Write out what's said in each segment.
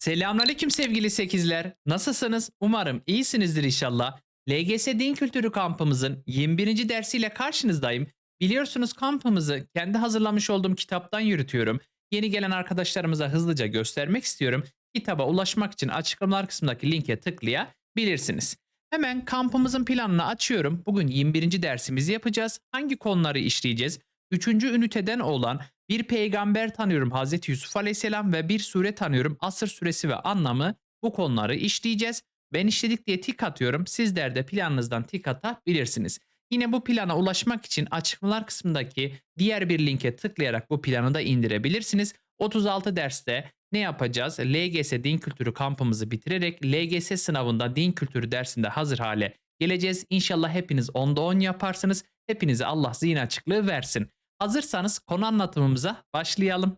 Selamünaleyküm sevgili sekizler. Nasılsınız? Umarım iyisinizdir inşallah. LGS Din Kültürü kampımızın 21. dersiyle karşınızdayım. Biliyorsunuz kampımızı kendi hazırlamış olduğum kitaptan yürütüyorum. Yeni gelen arkadaşlarımıza hızlıca göstermek istiyorum. Kitaba ulaşmak için açıklamalar kısmındaki linke tıklayabilirsiniz. Hemen kampımızın planını açıyorum. Bugün 21. dersimizi yapacağız. Hangi konuları işleyeceğiz? 3. üniteden olan bir peygamber tanıyorum Hazreti Yusuf Aleyhisselam ve bir sure tanıyorum Asır suresi ve anlamı bu konuları işleyeceğiz. Ben işledik diye tik atıyorum. Sizler de planınızdan tik atabilirsiniz. Yine bu plana ulaşmak için açıklamalar kısmındaki diğer bir linke tıklayarak bu planı da indirebilirsiniz. 36 derste ne yapacağız? LGS Din Kültürü kampımızı bitirerek LGS sınavında din kültürü dersinde hazır hale geleceğiz. İnşallah hepiniz 10'da 10 yaparsınız. Hepinize Allah zihin açıklığı versin. Hazırsanız konu anlatımımıza başlayalım.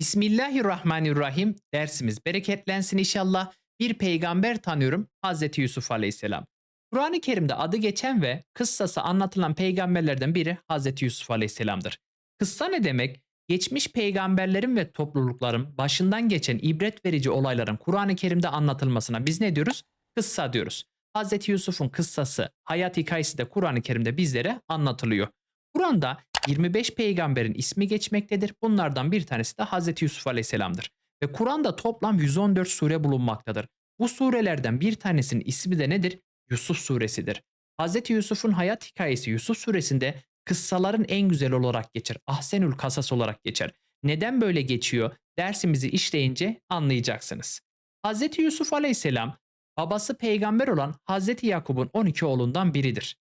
Bismillahirrahmanirrahim. Dersimiz bereketlensin inşallah. Bir peygamber tanıyorum Hazreti Yusuf Aleyhisselam. Kur'an-ı Kerim'de adı geçen ve kıssası anlatılan peygamberlerden biri Hazreti Yusuf Aleyhisselam'dır. Kıssa ne demek? Geçmiş peygamberlerin ve toplulukların başından geçen ibret verici olayların Kur'an-ı Kerim'de anlatılmasına biz ne diyoruz? Kıssa diyoruz. Hazreti Yusuf'un kıssası, hayat hikayesi de Kur'an-ı Kerim'de bizlere anlatılıyor. Kur'an'da 25 peygamberin ismi geçmektedir. Bunlardan bir tanesi de Hazreti Yusuf Aleyhisselam'dır. Ve Kur'an'da toplam 114 sure bulunmaktadır. Bu surelerden bir tanesinin ismi de nedir? Yusuf suresidir. Hazreti Yusuf'un hayat hikayesi Yusuf suresinde kıssaların en güzel olarak geçer. Ahsenül kasas olarak geçer. Neden böyle geçiyor? Dersimizi işleyince anlayacaksınız. Hazreti Yusuf Aleyhisselam babası peygamber olan Hazreti Yakup'un 12 oğlundan biridir.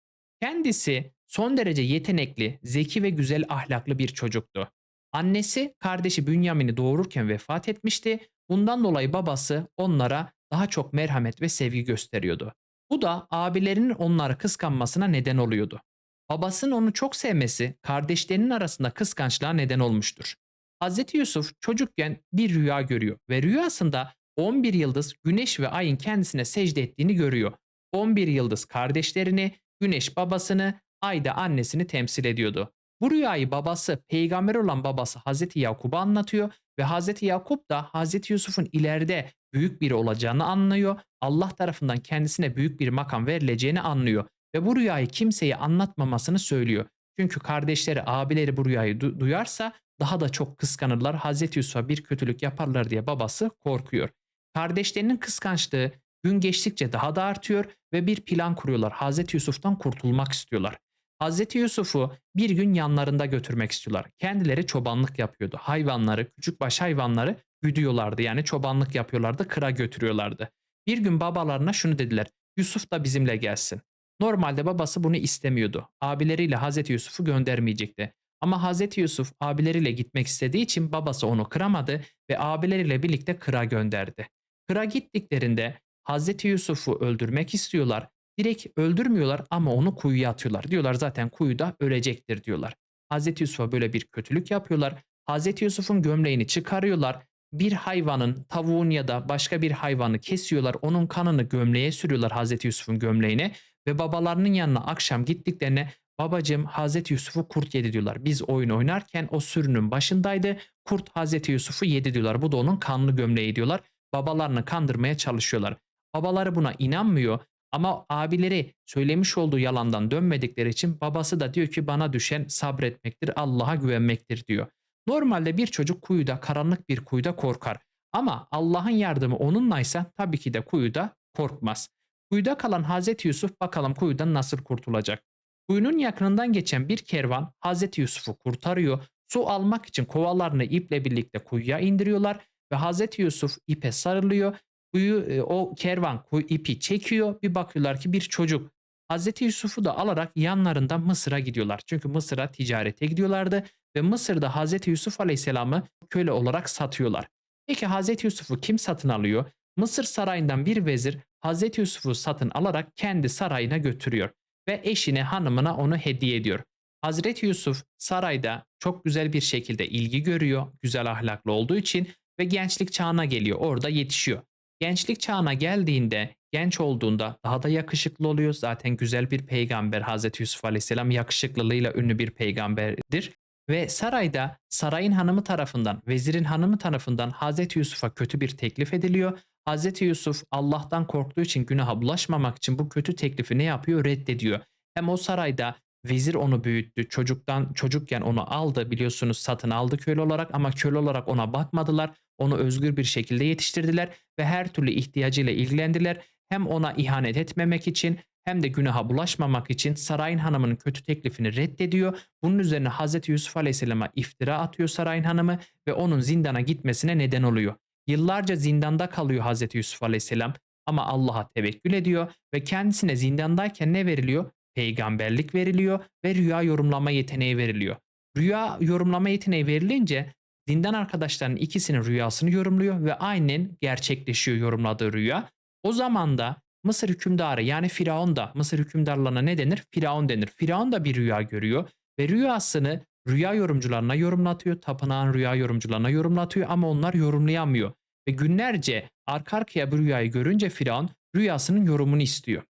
Kendisi son derece yetenekli, zeki ve güzel ahlaklı bir çocuktu. Annesi kardeşi Bünyamin'i doğururken vefat etmişti. Bundan dolayı babası onlara daha çok merhamet ve sevgi gösteriyordu. Bu da abilerinin onları kıskanmasına neden oluyordu. Babasının onu çok sevmesi kardeşlerinin arasında kıskançlığa neden olmuştur. Hz. Yusuf çocukken bir rüya görüyor ve rüyasında 11 yıldız güneş ve ayın kendisine secde ettiğini görüyor. 11 yıldız kardeşlerini, güneş babasını, ay da annesini temsil ediyordu. Bu rüyayı babası, peygamber olan babası Hazreti Yakup'a anlatıyor ve Hazreti Yakup da Hazreti Yusuf'un ileride büyük biri olacağını anlıyor. Allah tarafından kendisine büyük bir makam verileceğini anlıyor ve bu rüyayı kimseye anlatmamasını söylüyor. Çünkü kardeşleri, abileri bu rüyayı du- duyarsa daha da çok kıskanırlar. Hazreti Yusuf'a bir kötülük yaparlar diye babası korkuyor. Kardeşlerinin kıskançlığı gün geçtikçe daha da artıyor ve bir plan kuruyorlar. Hazreti Yusuf'tan kurtulmak istiyorlar. Hazreti Yusuf'u bir gün yanlarında götürmek istiyorlar. Kendileri çobanlık yapıyordu. Hayvanları, küçükbaş hayvanları güdüyorlardı. Yani çobanlık yapıyorlardı, kıra götürüyorlardı. Bir gün babalarına şunu dediler. Yusuf da bizimle gelsin. Normalde babası bunu istemiyordu. Abileriyle Hazreti Yusuf'u göndermeyecekti. Ama Hazreti Yusuf abileriyle gitmek istediği için babası onu kıramadı ve abileriyle birlikte kıra gönderdi. Kıra gittiklerinde Hazreti Yusuf'u öldürmek istiyorlar. Direkt öldürmüyorlar ama onu kuyuya atıyorlar. Diyorlar zaten kuyuda ölecektir diyorlar. Hazreti Yusuf'a böyle bir kötülük yapıyorlar. Hazreti Yusuf'un gömleğini çıkarıyorlar. Bir hayvanın, tavuğun ya da başka bir hayvanı kesiyorlar. Onun kanını gömleğe sürüyorlar Hazreti Yusuf'un gömleğine. Ve babalarının yanına akşam gittiklerine babacığım Hazreti Yusuf'u kurt yedi diyorlar. Biz oyun oynarken o sürünün başındaydı. Kurt Hazreti Yusuf'u yedi diyorlar. Bu da onun kanlı gömleği diyorlar. Babalarını kandırmaya çalışıyorlar. Babaları buna inanmıyor ama abileri söylemiş olduğu yalandan dönmedikleri için babası da diyor ki bana düşen sabretmektir, Allah'a güvenmektir diyor. Normalde bir çocuk kuyuda, karanlık bir kuyuda korkar. Ama Allah'ın yardımı onunlaysa tabii ki de kuyuda korkmaz. Kuyuda kalan Hazreti Yusuf bakalım kuyudan nasıl kurtulacak. Kuyunun yakınından geçen bir kervan Hazreti Yusuf'u kurtarıyor. Su almak için kovalarını iple birlikte kuyuya indiriyorlar ve Hazreti Yusuf ipe sarılıyor kuyu e, o kervan kuyu ipi çekiyor. Bir bakıyorlar ki bir çocuk Hazreti Yusuf'u da alarak yanlarında Mısır'a gidiyorlar. Çünkü Mısır'a ticarete gidiyorlardı ve Mısır'da Hazreti Yusuf Aleyhisselam'ı köle olarak satıyorlar. Peki Hazreti Yusuf'u kim satın alıyor? Mısır sarayından bir vezir Hazreti Yusuf'u satın alarak kendi sarayına götürüyor ve eşine hanımına onu hediye ediyor. Hazreti Yusuf sarayda çok güzel bir şekilde ilgi görüyor, güzel ahlaklı olduğu için ve gençlik çağına geliyor, orada yetişiyor. Gençlik çağına geldiğinde, genç olduğunda daha da yakışıklı oluyor. Zaten güzel bir peygamber Hazreti Yusuf Aleyhisselam yakışıklılığıyla ünlü bir peygamberdir. Ve sarayda sarayın hanımı tarafından, vezirin hanımı tarafından Hazreti Yusuf'a kötü bir teklif ediliyor. Hazreti Yusuf Allah'tan korktuğu için günaha bulaşmamak için bu kötü teklifi ne yapıyor? Reddediyor. Hem o sarayda vezir onu büyüttü. Çocuktan çocukken onu aldı biliyorsunuz satın aldı köle olarak ama köle olarak ona bakmadılar. Onu özgür bir şekilde yetiştirdiler ve her türlü ihtiyacıyla ilgilendiler. Hem ona ihanet etmemek için hem de günaha bulaşmamak için sarayın hanımının kötü teklifini reddediyor. Bunun üzerine Hazreti Yusuf Aleyhisselam'a iftira atıyor sarayın hanımı ve onun zindana gitmesine neden oluyor. Yıllarca zindanda kalıyor Hazreti Yusuf Aleyhisselam ama Allah'a tevekkül ediyor ve kendisine zindandayken ne veriliyor? Peygamberlik veriliyor ve rüya yorumlama yeteneği veriliyor. Rüya yorumlama yeteneği verilince zindan arkadaşlarının ikisinin rüyasını yorumluyor ve aynen gerçekleşiyor yorumladığı rüya. O zaman da Mısır hükümdarı yani Firavun da Mısır hükümdarlarına ne denir? Firavun denir. Firavun da bir rüya görüyor ve rüyasını rüya yorumcularına yorumlatıyor. Tapınağın rüya yorumcularına yorumlatıyor ama onlar yorumlayamıyor. Ve günlerce arka arkaya bir rüyayı görünce Firavun rüyasının yorumunu istiyor.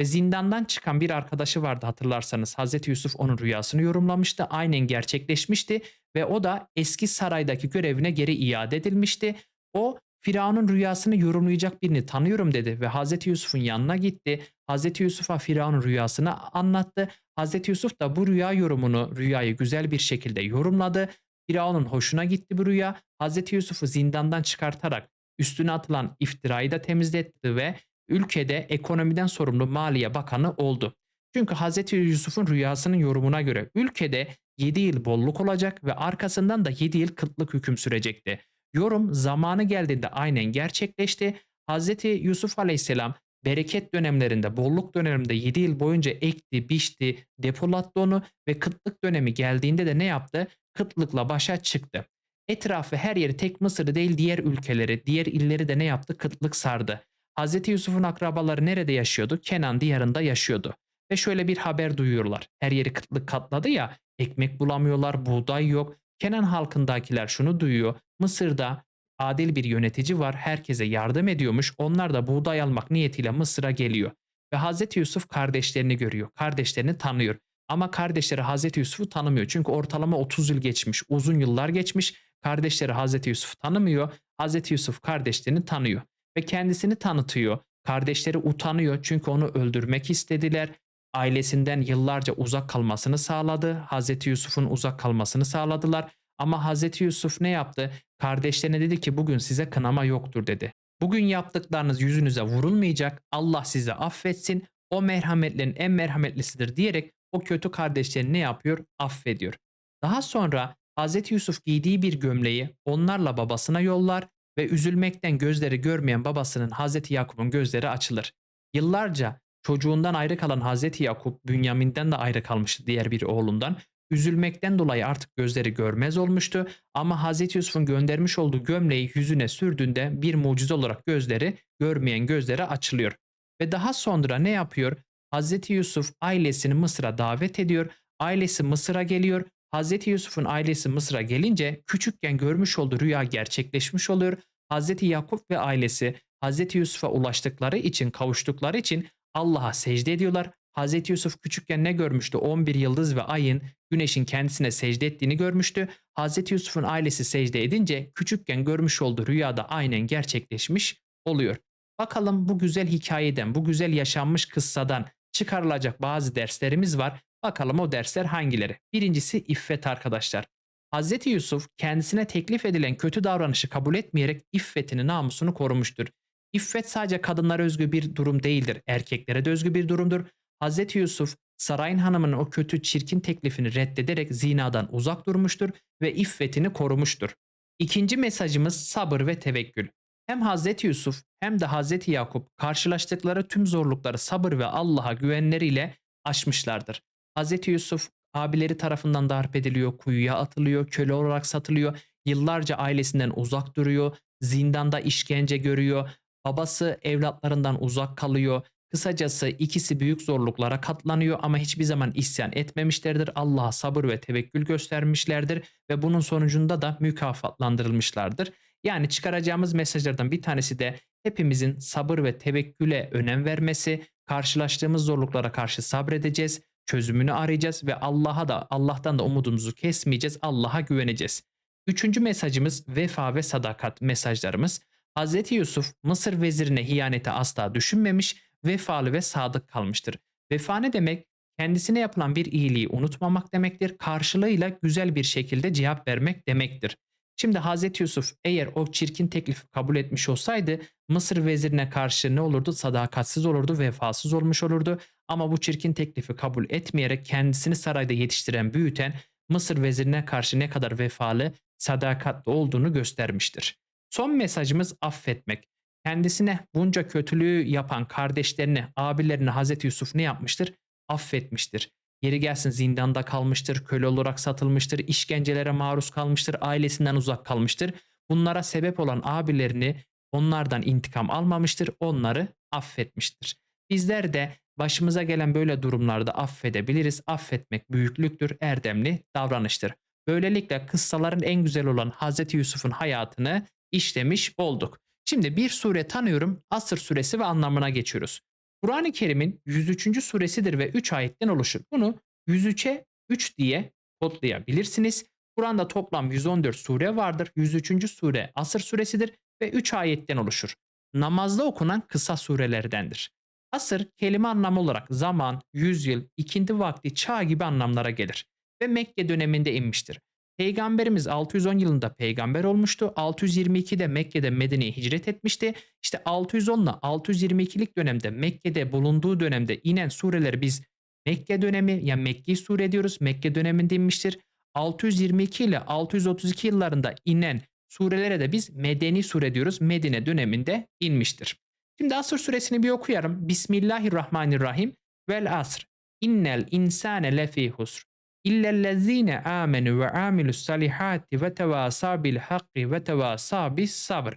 Ve zindandan çıkan bir arkadaşı vardı hatırlarsanız. Hazreti Yusuf onun rüyasını yorumlamıştı. Aynen gerçekleşmişti ve o da eski saraydaki görevine geri iade edilmişti. O Firavun'un rüyasını yorumlayacak birini tanıyorum dedi ve Hazreti Yusuf'un yanına gitti. Hazreti Yusuf'a Firavun'un rüyasını anlattı. Hazreti Yusuf da bu rüya yorumunu, rüyayı güzel bir şekilde yorumladı. Firavun'un hoşuna gitti bu rüya. Hazreti Yusuf'u zindandan çıkartarak üstüne atılan iftirayı da temizletti ve ülkede ekonomiden sorumlu Maliye Bakanı oldu. Çünkü Hazreti Yusuf'un rüyasının yorumuna göre ülkede 7 yıl bolluk olacak ve arkasından da 7 yıl kıtlık hüküm sürecekti. Yorum zamanı geldiğinde aynen gerçekleşti. Hazreti Yusuf Aleyhisselam bereket dönemlerinde, bolluk döneminde 7 yıl boyunca ekti, biçti, depolattı onu ve kıtlık dönemi geldiğinde de ne yaptı? Kıtlıkla başa çıktı. Etrafı her yeri tek Mısır'ı değil diğer ülkeleri, diğer illeri de ne yaptı? Kıtlık sardı. Hazreti Yusuf'un akrabaları nerede yaşıyordu? Kenan diyarında yaşıyordu. Ve şöyle bir haber duyuyorlar. Her yeri kıtlık katladı ya, ekmek bulamıyorlar, buğday yok. Kenan halkındakiler şunu duyuyor. Mısır'da adil bir yönetici var. Herkese yardım ediyormuş. Onlar da buğday almak niyetiyle Mısır'a geliyor. Ve Hazreti Yusuf kardeşlerini görüyor. Kardeşlerini tanıyor. Ama kardeşleri Hazreti Yusuf'u tanımıyor. Çünkü ortalama 30 yıl geçmiş. Uzun yıllar geçmiş. Kardeşleri Hazreti Yusuf'u tanımıyor. Hazreti Yusuf kardeşlerini tanıyor. Ve kendisini tanıtıyor. Kardeşleri utanıyor çünkü onu öldürmek istediler. Ailesinden yıllarca uzak kalmasını sağladı. Hazreti Yusuf'un uzak kalmasını sağladılar. Ama Hazreti Yusuf ne yaptı? Kardeşlerine dedi ki bugün size kınama yoktur dedi. Bugün yaptıklarınız yüzünüze vurulmayacak. Allah sizi affetsin. O merhametlerin en merhametlisidir diyerek o kötü kardeşlerini ne yapıyor? Affediyor. Daha sonra Hazreti Yusuf giydiği bir gömleği onlarla babasına yollar ve üzülmekten gözleri görmeyen babasının Hazreti Yakup'un gözleri açılır. Yıllarca çocuğundan ayrı kalan Hazreti Yakup Bünyamin'den de ayrı kalmıştı diğer bir oğlundan. Üzülmekten dolayı artık gözleri görmez olmuştu ama Hazreti Yusuf'un göndermiş olduğu gömleği yüzüne sürdüğünde bir mucize olarak gözleri görmeyen gözleri açılıyor. Ve daha sonra ne yapıyor? Hazreti Yusuf ailesini Mısır'a davet ediyor. Ailesi Mısır'a geliyor. Hazreti Yusuf'un ailesi Mısır'a gelince küçükken görmüş olduğu rüya gerçekleşmiş oluyor. Hazreti Yakup ve ailesi Hazreti Yusuf'a ulaştıkları için, kavuştukları için Allah'a secde ediyorlar. Hazreti Yusuf küçükken ne görmüştü? 11 yıldız ve ayın güneşin kendisine secde ettiğini görmüştü. Hazreti Yusuf'un ailesi secde edince küçükken görmüş olduğu rüyada aynen gerçekleşmiş oluyor. Bakalım bu güzel hikayeden, bu güzel yaşanmış kıssadan çıkarılacak bazı derslerimiz var. Bakalım o dersler hangileri? Birincisi iffet arkadaşlar. Hazreti Yusuf kendisine teklif edilen kötü davranışı kabul etmeyerek iffetini, namusunu korumuştur. İffet sadece kadınlara özgü bir durum değildir. Erkeklere de özgü bir durumdur. Hazreti Yusuf sarayın hanımının o kötü çirkin teklifini reddederek zinadan uzak durmuştur ve iffetini korumuştur. İkinci mesajımız sabır ve tevekkül. Hem Hazreti Yusuf hem de Hazreti Yakup karşılaştıkları tüm zorlukları sabır ve Allah'a güvenleriyle aşmışlardır. Hazreti Yusuf abileri tarafından darp ediliyor, kuyuya atılıyor, köle olarak satılıyor, yıllarca ailesinden uzak duruyor, zindanda işkence görüyor, babası evlatlarından uzak kalıyor, Kısacası ikisi büyük zorluklara katlanıyor ama hiçbir zaman isyan etmemişlerdir. Allah'a sabır ve tevekkül göstermişlerdir ve bunun sonucunda da mükafatlandırılmışlardır. Yani çıkaracağımız mesajlardan bir tanesi de hepimizin sabır ve tevekküle önem vermesi, karşılaştığımız zorluklara karşı sabredeceğiz. Çözümünü arayacağız ve Allah'a da Allah'tan da umudumuzu kesmeyeceğiz. Allah'a güveneceğiz. Üçüncü mesajımız vefa ve sadakat mesajlarımız. Hz. Yusuf Mısır vezirine hiyaneti asla düşünmemiş, vefalı ve sadık kalmıştır. Vefa ne demek? Kendisine yapılan bir iyiliği unutmamak demektir. Karşılığıyla güzel bir şekilde cevap vermek demektir. Şimdi Hz. Yusuf eğer o çirkin teklifi kabul etmiş olsaydı Mısır vezirine karşı ne olurdu? Sadakatsiz olurdu, vefasız olmuş olurdu. Ama bu çirkin teklifi kabul etmeyerek kendisini sarayda yetiştiren, büyüten Mısır vezirine karşı ne kadar vefalı, sadakatli olduğunu göstermiştir. Son mesajımız affetmek. Kendisine bunca kötülüğü yapan kardeşlerine, abilerine Hz. Yusuf ne yapmıştır? Affetmiştir. Yeri gelsin zindanda kalmıştır, köle olarak satılmıştır, işkencelere maruz kalmıştır, ailesinden uzak kalmıştır. Bunlara sebep olan abilerini onlardan intikam almamıştır, onları affetmiştir. Bizler de başımıza gelen böyle durumlarda affedebiliriz. Affetmek büyüklüktür, erdemli davranıştır. Böylelikle kıssaların en güzel olan Hz. Yusuf'un hayatını işlemiş olduk. Şimdi bir sure tanıyorum, Asır suresi ve anlamına geçiyoruz. Kur'an-ı Kerim'in 103. suresidir ve 3 ayetten oluşur. Bunu 103'e 3 diye kodlayabilirsiniz. Kur'an'da toplam 114 sure vardır. 103. sure Asır suresidir ve 3 ayetten oluşur. Namazda okunan kısa surelerdendir. Asır kelime anlamı olarak zaman, yüzyıl, ikindi vakti, çağ gibi anlamlara gelir ve Mekke döneminde inmiştir. Peygamberimiz 610 yılında peygamber olmuştu. 622'de Mekke'de Medine'ye hicret etmişti. İşte 610 ile 622'lik dönemde Mekke'de bulunduğu dönemde inen sureleri biz Mekke dönemi yani Mekki sure diyoruz. Mekke döneminde inmiştir. 622 ile 632 yıllarında inen surelere de biz Medeni sure diyoruz. Medine döneminde inmiştir. Şimdi Asr suresini bir okuyarım. Bismillahirrahmanirrahim. Vel asr. İnnel insane lefî husr. İllellezine amenu ve amilus salihati ve tevasa bil hakki ve tevasa bis sabr.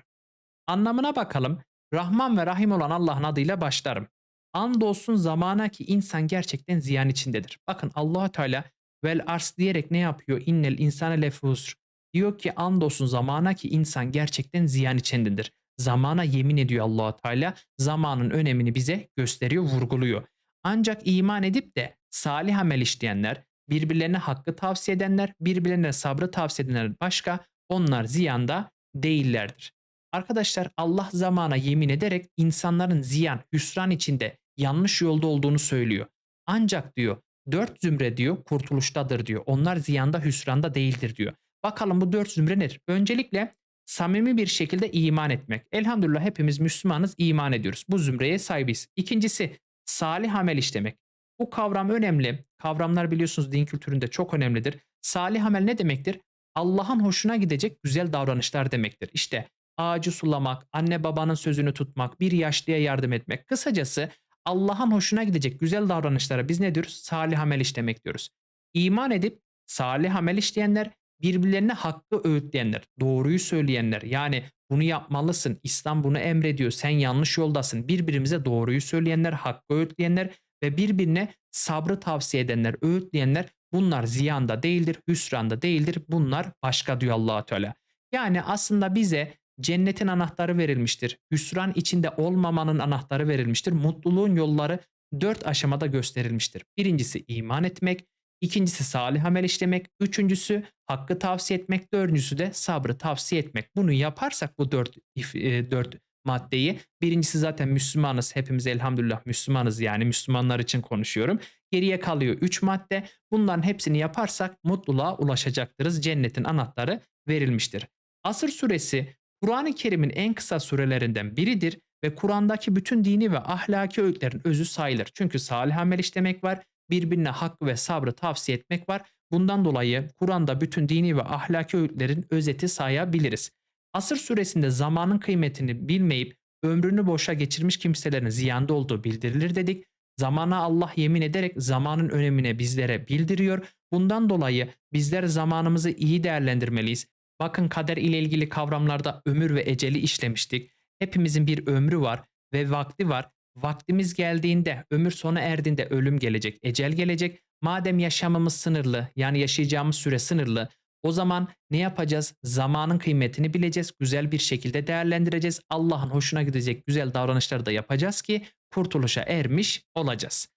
Anlamına bakalım. Rahman ve Rahim olan Allah'ın adıyla başlarım. Andolsun zamana ki insan gerçekten ziyan içindedir. Bakın allah Teala vel ars diyerek ne yapıyor? İnnel insane lefusr. Diyor ki andolsun zamana ki insan gerçekten ziyan içindedir. Zamana yemin ediyor allah Teala. Zamanın önemini bize gösteriyor, vurguluyor. Ancak iman edip de salih amel işleyenler, birbirlerine hakkı tavsiye edenler, birbirlerine sabrı tavsiye edenler başka, onlar ziyanda değillerdir. Arkadaşlar Allah zamana yemin ederek insanların ziyan, hüsran içinde yanlış yolda olduğunu söylüyor. Ancak diyor dört zümre diyor kurtuluştadır diyor. Onlar ziyanda hüsranda değildir diyor. Bakalım bu dört zümre nedir? Öncelikle samimi bir şekilde iman etmek. Elhamdülillah hepimiz Müslümanız, iman ediyoruz. Bu zümreye sahibiz. İkincisi salih amel işlemek. Bu kavram önemli. Kavramlar biliyorsunuz din kültüründe çok önemlidir. Salih amel ne demektir? Allah'ın hoşuna gidecek güzel davranışlar demektir. İşte ağacı sulamak, anne babanın sözünü tutmak, bir yaşlıya yardım etmek. Kısacası Allah'ın hoşuna gidecek güzel davranışlara biz ne diyoruz? Salih amel işlemek diyoruz. İman edip salih amel işleyenler birbirlerine hakkı öğütleyenler, doğruyu söyleyenler. Yani bunu yapmalısın, İslam bunu emrediyor, sen yanlış yoldasın. Birbirimize doğruyu söyleyenler, hakkı öğütleyenler ve birbirine sabrı tavsiye edenler, öğütleyenler bunlar ziyanda değildir, hüsranda değildir. Bunlar başka diyor allah Teala. Yani aslında bize cennetin anahtarı verilmiştir. Hüsran içinde olmamanın anahtarı verilmiştir. Mutluluğun yolları dört aşamada gösterilmiştir. Birincisi iman etmek, ikincisi salih amel işlemek, üçüncüsü hakkı tavsiye etmek, dördüncüsü de sabrı tavsiye etmek. Bunu yaparsak bu dört, e, dört maddeyi. Birincisi zaten Müslümanız. Hepimiz elhamdülillah Müslümanız yani Müslümanlar için konuşuyorum. Geriye kalıyor 3 madde. Bunların hepsini yaparsak mutluluğa ulaşacaktırız. Cennetin anahtarı verilmiştir. Asır suresi Kur'an-ı Kerim'in en kısa surelerinden biridir ve Kur'an'daki bütün dini ve ahlaki öğütlerin özü sayılır. Çünkü salih amel işlemek var, birbirine hakkı ve sabrı tavsiye etmek var. Bundan dolayı Kur'an'da bütün dini ve ahlaki öğütlerin özeti sayabiliriz. Asır süresinde zamanın kıymetini bilmeyip ömrünü boşa geçirmiş kimselerin ziyanda olduğu bildirilir dedik. Zamana Allah yemin ederek zamanın önemine bizlere bildiriyor. Bundan dolayı bizler zamanımızı iyi değerlendirmeliyiz. Bakın kader ile ilgili kavramlarda ömür ve eceli işlemiştik. Hepimizin bir ömrü var ve vakti var. Vaktimiz geldiğinde, ömür sona erdiğinde ölüm gelecek, ecel gelecek. Madem yaşamımız sınırlı, yani yaşayacağımız süre sınırlı, o zaman ne yapacağız? Zamanın kıymetini bileceğiz, güzel bir şekilde değerlendireceğiz. Allah'ın hoşuna gidecek güzel davranışları da yapacağız ki kurtuluşa ermiş olacağız.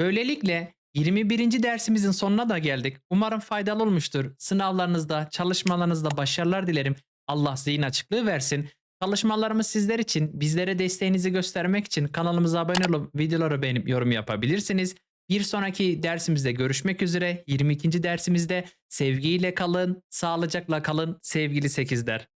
Böylelikle 21. dersimizin sonuna da geldik. Umarım faydalı olmuştur. Sınavlarınızda, çalışmalarınızda başarılar dilerim. Allah zihin açıklığı versin. Çalışmalarımız sizler için, bizlere desteğinizi göstermek için kanalımıza abone olup videoları beğenip yorum yapabilirsiniz. Bir sonraki dersimizde görüşmek üzere. 22. dersimizde sevgiyle kalın, sağlıcakla kalın sevgili sekizler.